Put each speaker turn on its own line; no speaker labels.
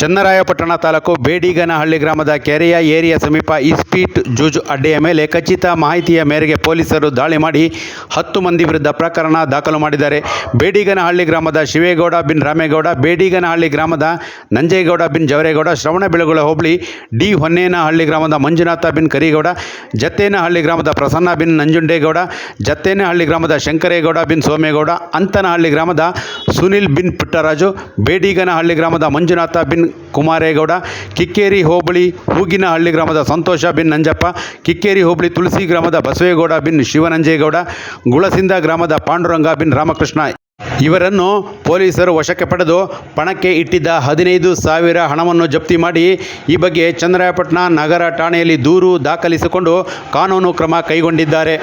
ಚನ್ನರಾಯಪಟ್ಟಣ ತಾಲೂಕು ಬೇಡಿಗನಹಳ್ಳಿ ಗ್ರಾಮದ ಕೆರೆಯ ಏರಿಯಾ ಸಮೀಪ ಇಸ್ಪೀಟ್ ಜೂಜು ಅಡ್ಡೆಯ ಮೇಲೆ ಖಚಿತ ಮಾಹಿತಿಯ ಮೇರೆಗೆ ಪೊಲೀಸರು ದಾಳಿ ಮಾಡಿ ಹತ್ತು ಮಂದಿ ವಿರುದ್ಧ ಪ್ರಕರಣ ದಾಖಲು ಮಾಡಿದ್ದಾರೆ. ಬೇಡಿಗನಹಳ್ಳಿ ಗ್ರಾಮದ ಶಿವೇಗೌಡ ಬಿನ್ ರಾಮೇಗೌಡ, ಬೇಡಿಗನಹಳ್ಳಿ ಗ್ರಾಮದ ನಂಜೇಗೌಡ ಬಿನ್ ಜವರೇಗೌಡ ಶ್ರವಣಬೆಳಗೊಳ ಹೋಬಳಿ ಡಿ ಹೊನ್ನೇನಹಳ್ಳಿ ಗ್ರಾಮದ ಮಂಜುನಾಥ ಬಿನ್ ಕರಿಗೌಡ, ಜತ್ತೇನಹಳ್ಳಿ ಗ್ರಾಮದ ಪ್ರಸನ್ನ ಬಿನ್ ನಂಜುಂಡೇಗೌಡ, ಜತ್ತೇನಹಳ್ಳಿ ಗ್ರಾಮದ ಶಂಕರೇಗೌಡ ಬಿನ್ ಸೋಮೇಗೌಡ, ಅಂತನಹಳ್ಳಿ ಗ್ರಾಮದ ಸುನಿಲ್ ಬಿನ್ ಪುಟ್ಟರಾಜು, ಬೇಡಿಗನಹಳ್ಳಿ ಗ್ರಾಮದ ಮಂಜುನಾಥ ಬಿನ್ ಕುಮಾರೇಗೌಡ, ಕಿಕ್ಕೇರಿ ಹೋಬಳಿ ಹೂಗಿನಹಳ್ಳಿ ಗ್ರಾಮದ ಸಂತೋಷ ಬಿನ್ ನಂಜಪ್ಪ, ಕಿಕ್ಕೇರಿ ಹೋಬಳಿ ತುಳಸಿ ಗ್ರಾಮದ ಬಸವೇಗೌಡ ಬಿನ್ ಶಿವನಂಜೇಗೌಡ, ಗುಳಸಿಂದ ಗ್ರಾಮದ ಪಾಂಡುರಂಗ ಬಿನ್ ರಾಮಕೃಷ್ಣ. ಇವರನ್ನು ಪೊಲೀಸರು ವಶಕ್ಕೆ ಪಡೆದು ಪಣಕ್ಕೆ ಇಟ್ಟಿದ್ದ ಹದಿನೈದು ಸಾವಿರ ಹಣವನ್ನು ಜಪ್ತಿ ಮಾಡಿ ಈ ಬಗ್ಗೆ ಚಂದ್ರಾಯಪಟ್ಟಣ ನಗರ ಠಾಣೆಯಲ್ಲಿ ದೂರು ದಾಖಲಿಸಿಕೊಂಡು ಕಾನೂನು ಕ್ರಮ ಕೈಗೊಂಡಿದ್ದಾರೆ.